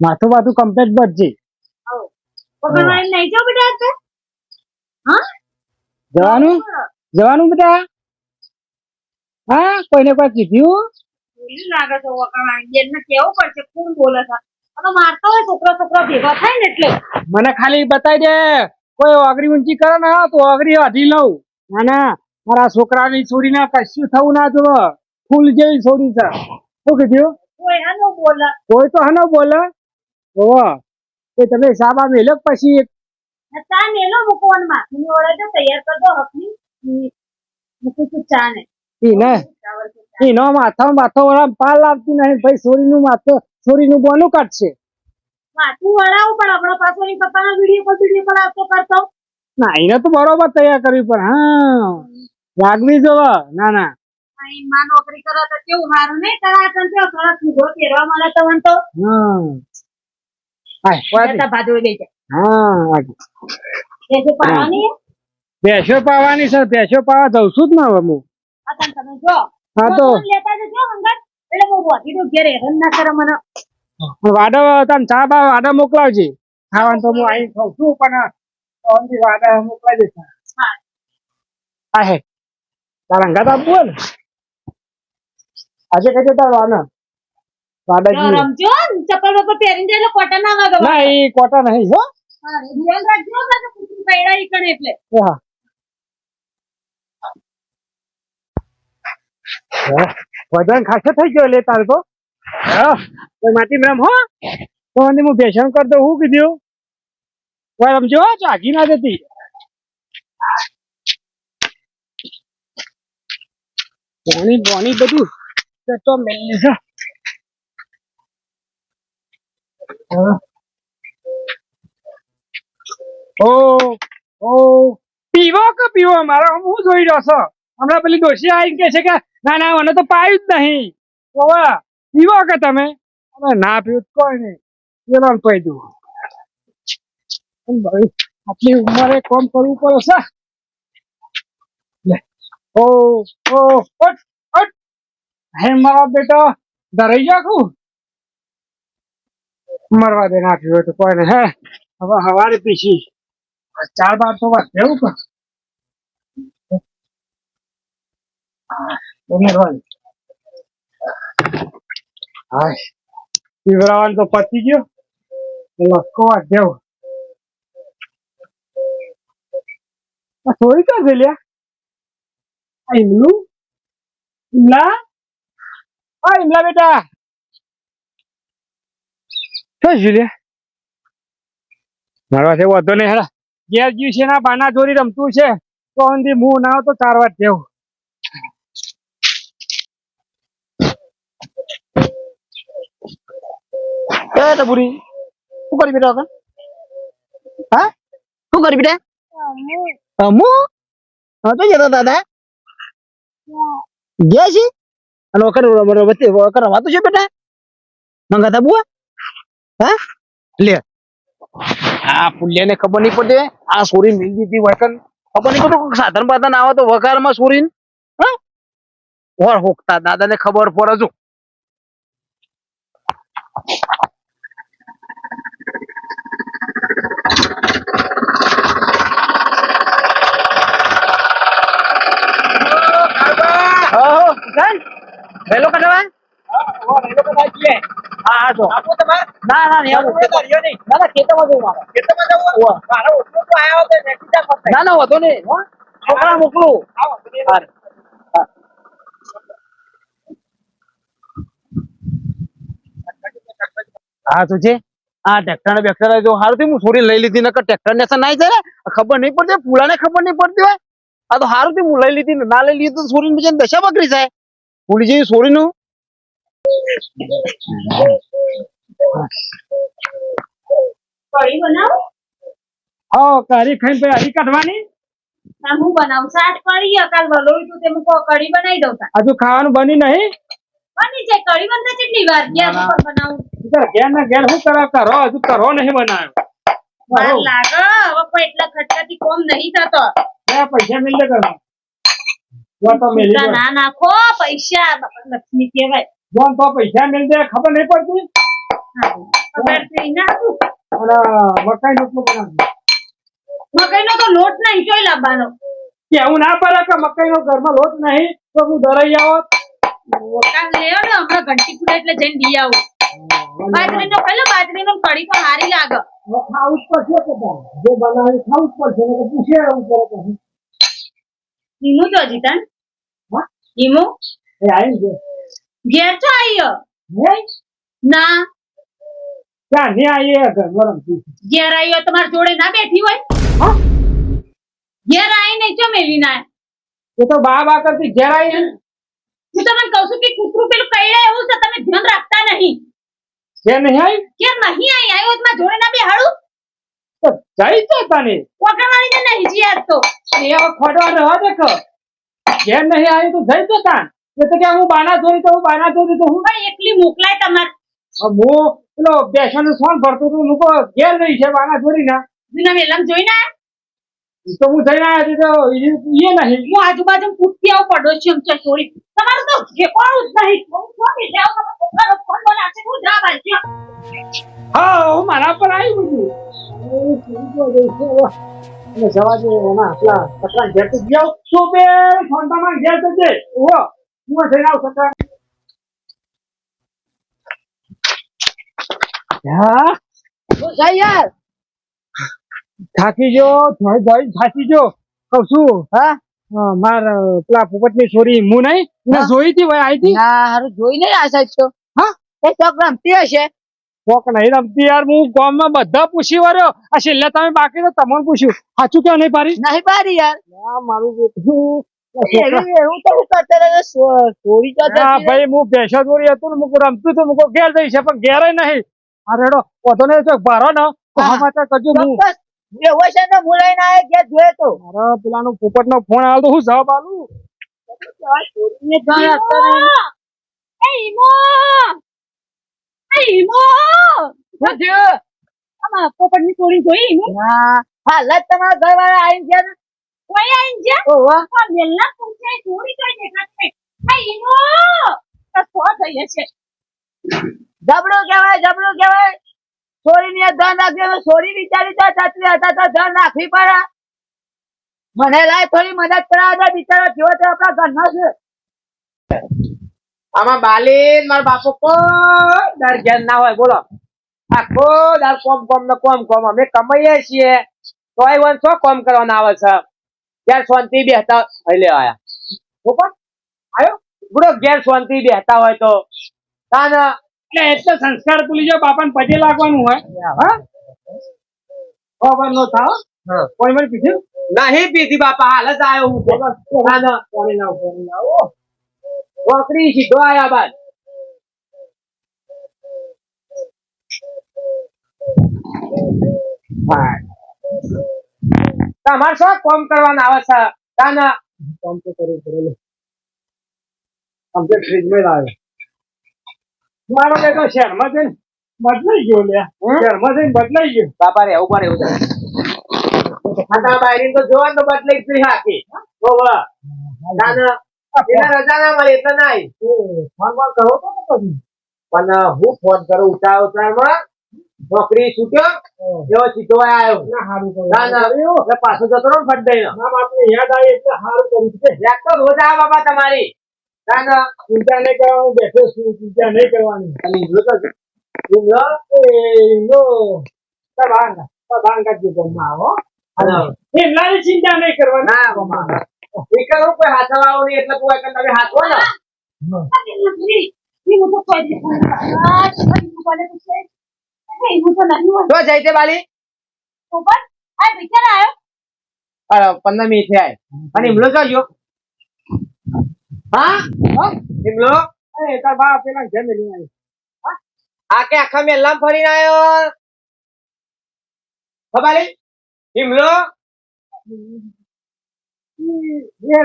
માથું બાથું કમ્પ્લેટ હા? જવાનું? જવાનું બેટા? હા કોઈને કોઈ કીધું? લાગે છે વકરવાની કેવું પડશે કોણ બોલે છે? મારતો હોય છોકરો છોકરો ભેગો થાય ને એટલે. મને ખાલી બતાવી દે. કોઈ ઓગરી ઊંચી કરે ને તો ઓગરી વાઢી લઉં. ના ના મારા છોકરાની છોરીને કશું થવું ના જોવે ફૂલ જેવી છોરી છે. શું કીધું? કોઈ હનો બોલે. કોઈ તો હનો બોલે. ઓવો એ તમે સાબા મેલો પછી? ને ચા મેલો મૂકવાનું માં ની ઓળે તો તૈયાર કર દો હકની મૂકું છું ચા ને? ઈ ને માથા માથો વાળા પાલ આવતી નહીં ભાઈ છોરીનું માથો બોનું કાઢશે. માથું વળાવું પણ આપણા પાછળની પપ્પાના વીડિયો પર વીડિયો પર આવતો કરતો. ના એને તો બરોબર તૈયાર કરવી પણ હા. લાગવી જોવે. ના ના. માં નોકરી કરો તો કેવું સારું નહીં? કરા તને તો સરસ મળે તો તો હા. ભેંસો પાવાની સર ભેસો પાવા જઉં છું જ ને હવે હું. તમે હા તો. વાડો તને ચા બા વાડો મોકલાવજે. ખાવાનું તો હું અહીં ખાઉં છું પણ ઓનથી મોકલાવી દઈશ. હા. હા. તારા અંગાત આપવું હોય ને? આજે કઈ જતા વાના વાડાજી. રમજો ચપ્પલ બપ્પલ પહેરીને જાય કોટા ના વાગો ના એ કોટા નહીં હો. ધ્યાન રાખજો તો એટલે. હા. વજન ખાસો થઈ ગયો લે તાર તો. હા? માટી મેમ હો? તો હું ભેસણ કર દઉં હું કીધું? કોઈ રમજો ચાગી ના જતી પાણી પાણી બધું. તે તો છે હા. ઓ ઓ. પીવો કે પીવો? મારો હું જોઈ રહ્યો છો. હમણાં પેલી ડોશી આવી કે છે કે, ના ના, મને તો પાયું જ નહીં. ઓવા પીવો કે તમે? અમે ના, પીવું કોઈ નહીં. પેલો પી દઉં. આટલી ઉંમરે કોમ કરવું પડે છે. ઓ ઓ હે મારા બેટા ડરાઈ જા કું મરવા દે ના હોય તો કોઈ નહીં હે? હવે હવારે પીછી ચાર બાર તો વાત એવું કર પીવરાવાનું તો પતી ગયો. લસકો વાત દેવ થોડી કાઢે લ્યા? આ ઇમલું ઇમલા હા ઇમલા બેટા. શું છે મારવા છે વાંધો નહીં હેડા ઘેર છે ના બાના ચોરી રમતું છે તો અંધી મું ના તો ચાર વાર જેવું એ ટપુરી શું કરી બેટા હા શું કરી બેટા અમુ હા તો જતો દાદા ગયા છે અને વખત વચ્ચે વખત રમાતું છે બેટા મંગાતા બુઆ હા? લે. આ પુલ્યાને ખબર નહીં પડે આ સોરી મિલ દીધી વખત ખબર નહીં પડે સાધન બાધન આવે તો વઘારમાં સોરી હા? ઓર હોકતા દાદાને ખબર પડે છું હા ચાલ વહેલો કઢાવા હા હા જો. ના ના નહીં ના ના ખેતરમાં જવું મારે. ના ના વધુ નહીં હો. છોકરા મોકલું. હા. હા તો છે આ ટ્રેક્ટર બેક્ટર જો હારું થયું હું છોડી લઈ લીધી નકર ટ્રેક્ટર ને નાઈ જાય. ને ખબર નહીં પડતી પુલાને ખબર નહીં પડતી હોય. આ તો હારું થયું હું લઈ લીધી ને ના લઈ લીધી તો બીજાને દશા બકરી જાય. પુલી જેવી છોરીનું કઢી બનાવો હા કારી ખાઈને પછી હરી કાઢવાની? હું બનાવું. શાક કઢી અકાલ વલોયું તું તે હું કઢી બનાવી દઉં હજુ ખાવાનું બની નહીં? બની જાય કઢી બનતા કેટલી વાર? ગેસ ઉપર બનાવું. તો ઘેર ને શું કરો કરો? હજુ કરો નહીં બનાવ્યો. વાર લાગે હવે કોઈ એટલા ખર્ચાથી કોમ નહીં થતો. પૈસા મિલ કરો તો ના નાખો પૈસા લક્ષ્મી કહેવાય. જો તો પૈસા મિલ જાય ખબર નહીં પડતી? મકાઈ ના. મકાઈ નો તો લોટ નહીં ચોય લાવવાનો. કેવું ના પડે કે મકાઈ નો ઘરમાં લોટ નહીં તો હું ધરાઈ આવો? લેવો ને હમણાં ઘંટી ફૂટે એટલે જઈને દી આવું. બાજરીનો પેલો બાજરીનો કઢી તો સારી લાગે. ખાવું જ પડશે કે? જે બનાવી ખાવું જ પડશે ને પૂછે એવું કરે પછી ઈમુ તો હા? ઈમુ? એ આવી ગયો. આઈયો હે ના. ક્યાં ને રમતી ઘેર આઈયો તમારી જોડે ના બેઠી હોય? હા. ઘેર આઈ નહીં ચો મેલી ના એ તો બા બા કરતી ઘેર આઈ હું તમને કહું છું કે કૂતરું પેલું કઈડે એવું છે તમે ધ્યાન રાખતા નહીં. કે નહીં આઈ કે નહીં આઈ આવ્યો તો જોડે ના બેહાડું? તો જઈ તો તને. પકડવાની તો નહીં જીયાર તો. એ હવે રહો દેખો ઘેર નહીં આઈ તો જઈ તો તાન. કે હું બાના જોઈ તો હું બાના જોઈ તો હું પણ એકલી મોકલાય તમારે. હું પેલો બેસવાનું સોન ભરતો તો હું ઘેર નહીં છે બાના જોડી ના જૂના વેલમ જોઈને આયા? તો હું જઈને આવ્યો તો એ નહીં. હું આજુબાજુ પૂછતી આવું પડોશી છે ચોરી તમારું તો ઠેકાણું જ નહીં. હું ચોરી જાઉં તમે પોતાનો ફોન બનાવશે હું જા બાજુ. હા હું મારા પર આવી બધું. અને જવા દે એના આટલા સકરા ઘેર તો જાવ તો બે? ફોનટામાં ઘેર તો જઈ હું જઈને આવું થાકી જો થાકી જો કઉ છું હા માર પેલા પોપટની છોરી હું નહીં મેં. જોઈ હતી ભાઈ આવી હતી ના હારું જોઈ નહીં આ તો હા એ ચોક રમતી હશે કોક નહીં રમતી યાર હું ગામમાં બધા પૂછી વર્યો આ છેલ્લે તમે બાકી તો તમને પૂછ્યું સાચું કેવું નહીં પારી નહીં પારી યાર મારું ભાઈ હું ભેંસો દોરી હતું ને મુકું રમતું હતું મુકો ઘેર જઈ છે પણ ઘેર નહીં. આ રેડો પોતો ને ચોક ભારો ને. સમાચાર કરજો હું. પેલાનો પોપટ નો ફોન આવ્યો હું જવાબ આલું હતો ને. ચોરી જોઈ ના. તમારા ઘર વાળા આવી ગયા ને કોઈ આઈને જા ઓહો પણ વેલા પૂછે ચોરી કઈ દેખાતી નહીં એ ઈમો તો સો થઈ છે જબરું કહેવાય જબરું કહેવાય. છોરી ને ધન રાખજો ને ચોરી બિચારી તો છત્રી હતા તો ધન રાખવી પડે મને લાય થોડી મદદ કરાવે દે બિચારો જેવો તે આપણા ઘરનો છે આમાં બાલીન મારા બાપુ કોઈ દર ઘેર ના હોય બોલો. આખો દર કોમ કોમ ને કોમ કોમ અમે કમાઈએ છીએ. તોય વન શું કોમ કરવાના આવે છે. ઘેર શાંતિ બેહતા હોય. લે આયા. ઉપર આયો? બુડો ઘેર શાંતિ બેહતા હોય તો. તાના એટલે એટલે સંસ્કાર ભૂલી જાઓ બાપાને પછી લાગવાનું હોય. હા? ખબર નો થાવ? કોઈ મને કીધું નહીં પીધી બાપા હાલ જ આયો હું. તાન પાણી લાવો નોકરી સીધો આયા બાદ તમારે શું કોમ કરવાના આવે છે? તાન કોમ તો કરવું પડે. કમ્પ્લીટ ફ્રીજમાં લાવે મારો બેટો શહેરમાં જઈને બદલાઈ ગયો લે? શહેરમાં જઈને બદલાઈ ગયો. બાપા રે ઉપર એવું છે આ તારા તો જોવા તો બદલાઈ ગઈ હાકી આખી. નાના એને રજા ના મળે એટલે નહીં. ફોનમાં કરો તો પણ હું ફોન કરું ઉતાર ઉતારમાં નોકરી છૂટ્યો? એવો સીધો આવ્યો ના સારું. ના ના એટલે પાછો જતો રહો ફટ દઈ ના. બાપને યાદ આવી એટલે સારું કર્યું. છે યાદ તો રોજ આવે બાપા તમારી. ના ના. ચિંતા નહીં કરવાનું બેઠો છું ચિંતા નહીં કરવાની. ખાલી જો તો એ લો તબાંગ તબાંગ કાઢી ગમમાં આવો હા. એમલાની ચિંતા નહીં કરવાની. ના ગમમાં એ કોઈ નહીં એટલે તમે ને. ઈમો તો જઈ તે બાલી ઉપર આ વિચાર આવ્યો. અરે પંદર મિનિટ થયા અને હિમલો જોજો હા? ઇમલો એ તાર બાપ પેલા જેમ લઈ આવ્યો. આ કે આખા મેલામ ફરીને આવ્યો? ખબાલી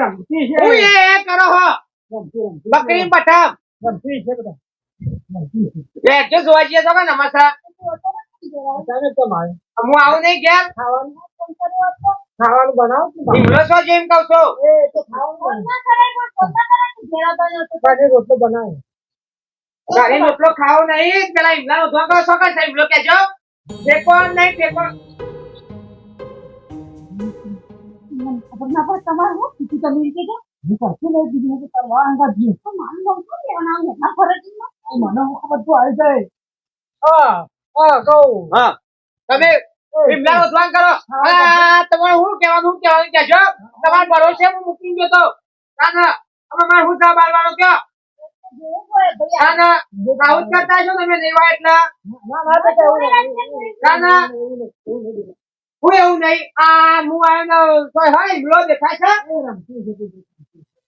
રમતી બકરી પઠામ જોવા જઈએ તો નમસ્કાર. હું આવું નહીં ઘેર ખાવાનું ખાવાનું બનાવો છું છો જેમ કહું છું એ તો ખાવાનું બનાવો. ના ઘેરા રોટલો રોટલો ખાવો નહીં પેલા ઈમલા ઉધવા કરો છો કે ઈમલો કેજો ટેકો નહીં ના પડે તમારે હું કીધું તમે એમ કહેજો. હું કશું નહીં કીધું, હું તો અંગા ગયો. તો મારું નામ શું લેવાનું આવે? એટલા મને ખબર તો આવી જાય. હા હા કહું હા તમે વિમલાનો ઉધવા કરો આ તમારે હું કહેવાનું હું કહેવાનું કેજો તમારે ભરોસે હું મૂકી ગયો તો ના ના અમે મારે હું જવાબ આપવાનો કયો જોવું પડે, ભાઈ. ના ના આવું જ કરતા છો તમે ના ના હું એવું નહીં આ હું કોઈ હોય ઈમલો દેખાય છે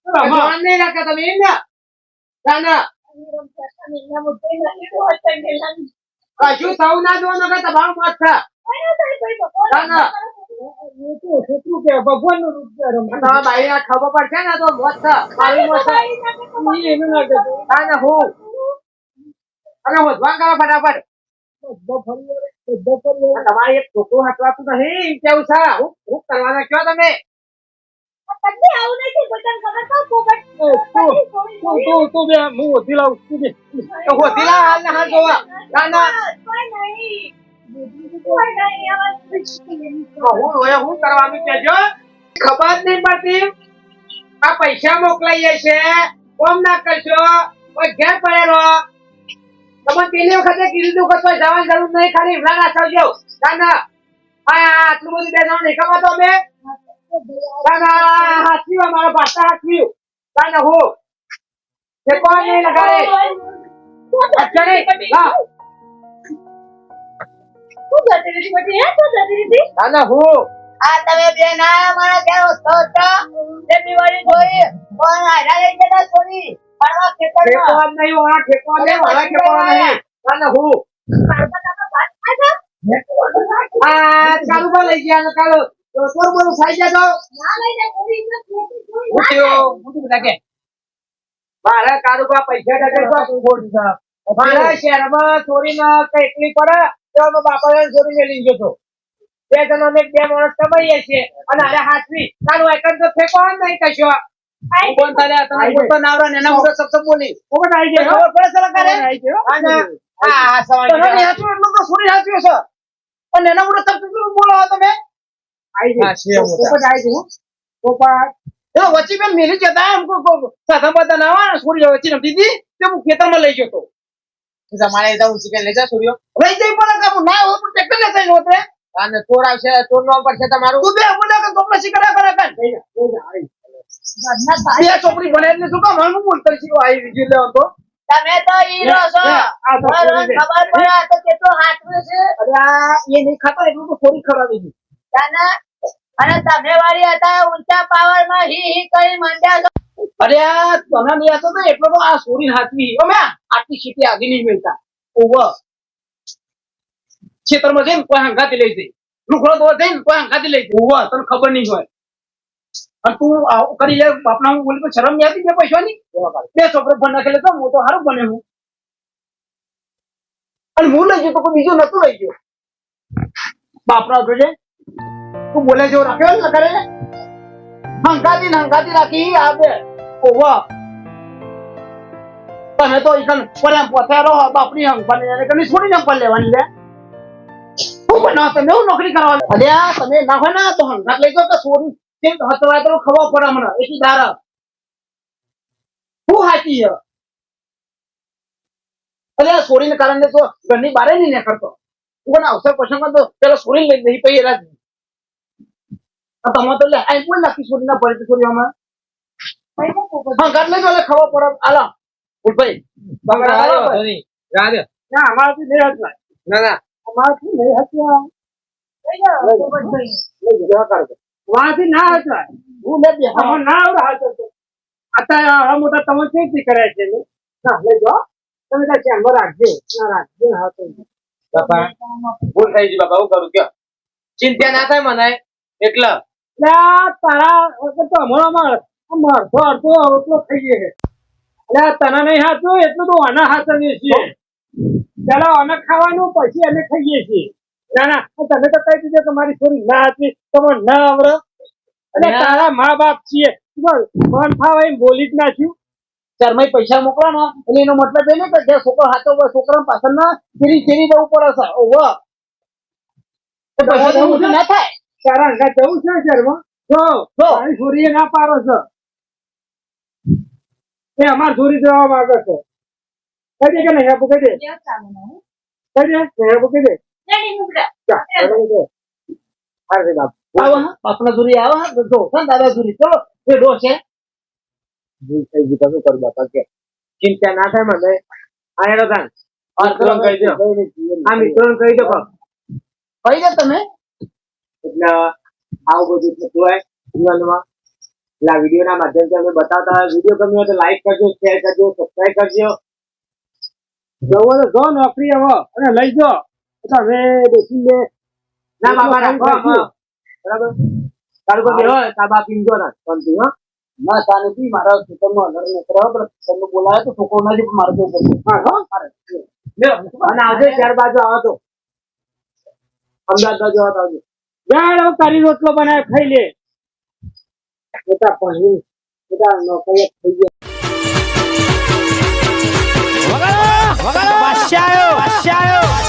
ભગવાન નહીં રાખતા તમે એમ ના ના કશું થવું ના જોવાનું કે તમારું મત છે. ભગવાન ના, રૂપ. તમારા ભાઈ ના ખબર પડશે ને તો મોત છે. મારી મોત છે. હું. અને હોધવાન કરો ફટાફટ. તમારે એક છોકરું હટવાતું નહીં કેવું છે? હું હું કરવાના કયો તમે? આવું નથી. બટન ખબર તો પોપટ એ, તું, તું, તું, તું બે, હું ઓછી લાવું, તું બે. તો હાલ ને હાલ જોવા. ના ના. કોઈ નહીં કોઈ નહીં આવા હું રોયા હું કરવાનું કેજો ખબર નહીં પડતી. આ પૈસા મોકલાઈએ છે. કોમ ના કરશો. કોઈ ઘેર પડેલો. તમે પેલી વખતે કીધું કે કોઈ જવાની જરૂર નહીં ખાલી ઇમરાન જાવ ના ના. આ આટલું બધું બે જણ ખબર તો અમે. ના ના મારો પાછા હાચવી ના ના હું. કોઈ નહીં. લગાડે હા. શું જતી રહી બધી હે? શું જતી રહી ના ના હું. આ તમે બે ના મારા ઘેર વસ્તો છો તે દિવાળી જોઈ પણ આડા લઈ જતા છોરી ફરવા ખેતરમાં. ઠેકો નહીં વાળા ઠેકો નહીં વાળા ઠેકો નહીં. ના ના હું. આ કાળુબા લઈ ગયા ને કાળુ તો ખાઈ ગયા ના લઈ જાય પૂરી. ઉઠ્યો. ઉઠી બધા મારા પૈસા ટકે તો છે? મારા શહેરમાં ચોરીમાં કઈ એકલી પડે? તો અમે બાપા ચોરી લઈ ગયો બે જણા અમે બે માણસ કમાઈએ છીએ. અને અરે હાથવી તારું એકન તો ફેંકો નહીં કશો. વચ્ચે પેલ મેલી જતા એમ કો કો સાધા બાધા ના આવે છોરી વચ્ચે રમતી હતી? તે હું ખેતરમાં લઈ ગયો તો. તમારે જવું છે કે લઈ જા સૂર્યો લઈ જઈ પણ કામ ના હોય પણ ટ્રેક્ટર ને જઈને હોતે અને ચોર આવશે ચોર નો પડશે તમારું? તું બે મને કે કપડા શીખડા કરે કર ભાઈ બે છોકરી ભણે એટલે શું કામ? હું બોલતો શીખો આવી બીજું લેવો તો. તમે તો હીરો છો. તો ખબર પડે તો કેટલું હાચવું છે. અરે આ એ નહીં ખાતા એટલું તો થોડી ખરાબી છે તાના અને તમે વાળી હતા ઊંચા પાવરમાં હી હી કરી મંડ્યા છો. અરે આ તને નહીં હતો ને એટલો તો આ સોરી હાથવી. અમે આટલી સીટી આગી નહીં મળતા. ઓવર ખેતરમાં જઈને કોઈ હંગાતી લઈ જઈ લુગડો તો જઈને કોઈ હંગાતી લઈ જઈ ઓવર તને ખબર નહીં હોય. અને તું આવું કરી લે બાપના હું બોલી શરમ નહીં આવતી બે પૈસાની? બે છોકરો ભણ નાખેલે તો હું તો સારું બને હું અને હું લઈ ગયો તો કોઈ બીજું નતું લઈ ગયો. બાપરા જોજે તું બોલે જેવો રાખ્યો ને કરે? હંકાતી ને હંકાતી રાખી આ બે. ઓવા તમે તો ઈકન પરેમ પોતે રહો બાપની હંકવાની એને કની છોડીને પર લેવાની લે બનાવ તમે હું નોકરી કરવા અલ્યા તમે ના હોય ના તો હંગાત લઈ જાઓ તો સોરી કેમ હતવાય તો ખબર પડે મને એટલી દારા હું હાચી છે અલ્યા છોડીને કારણે તો ઘરની બારે નહીં નીકળતો કોણ અવસર પ્રસંગમાં તો પેલા છોડી લઈ નહીં પછી એલા તમે તો લે આઈ કોઈ નાખી સોરી ના પડે સોરી હા હંગાત લઈ જાઓ ખબર પડે આલા ભૂલભાઈ ના, અમારાથી નહીં હચવાય. ના ના અમારાથી નહીં હત્યા વાંથી ના હચવાય. હું લે બે હા. ના આવડે હતો અત્યારે આ મોટા તમે કેવી કરે છે ને? ના, લઈ જો તમે તો ચેમ્બર રાખજો. ના, રાખજો હા તો બાપા ભૂલ થઈ ગઈ બાપા હું કરું? કયો? ચિંતા ના થાય મને? એટલે? એટલે આ તારા તો આમ અડધો અડધો રોટલો થઈ ગયો છે. એટલે આ તને નહીં હાચું એટલું તો આને હાચવીએ છીએ પેલા અમે ખાવાનું પછી અમે ખાઈએ છીએ. ના ના તમે તો કહી દીધું કે મારી છોરી ના હતી તમે ના આવડે. અને તારા મા બાપ છીએ મન ફાવે એમ બોલી જ નાખ્યું ચારમાય પૈસા મોકલો ને એટલે એનો મતલબ એ નહીં કે જે છોકરો હાથો હોય છોકરા પાછળ ના ચીરી ચીરી જવું પડે છે. તો ના થાય. તારા અંગા જવું છે શર્મા જો છોરીએ ના પારો છે. એ અમાર છોરી જવા માંગે છે. કહી દે કે નહીં? આપું કહી દે. કેવું ને? દે. નહીં આપું કહી દે બાપના દૂરી આવો દાદા દૂરી. ચલો ડો છે. ચિંતા ના થાય મને. કહી આ કહી કહી. તમે. એટલે આવું બધું થતું હોય જીવનમાં. એટલે આ વિડીયોના માધ્યમથી અમે બતાવતા વીડિયો ગમ્યો તો લાઈક કરજો શેર કરજો સબસ્ક્રાઈબ કરજો. જવો તો જો નોકરી હવે. અને લઈ જાઓ તો હવે બેસી લે ના બાપા રાખો. બરાબર? તારું કોઈ બેહો તાબા પીંજો ના. સમજી હો. ના મારા અલર ને બરાબર તમને બોલાવે તો છોકરો નથી મારે જવું હા હો. લ્યો અને આવજો ચાર બાજુ આવો તો. અમદાવાદ બાજુ આવો તો આવજો. હવે તારી રોટલો બનાવી ખાઈ લે. બેટા પણ બેટા નોકરી થઈ ગયા. વગાડો વાશ્યાયો વાશ્યાયો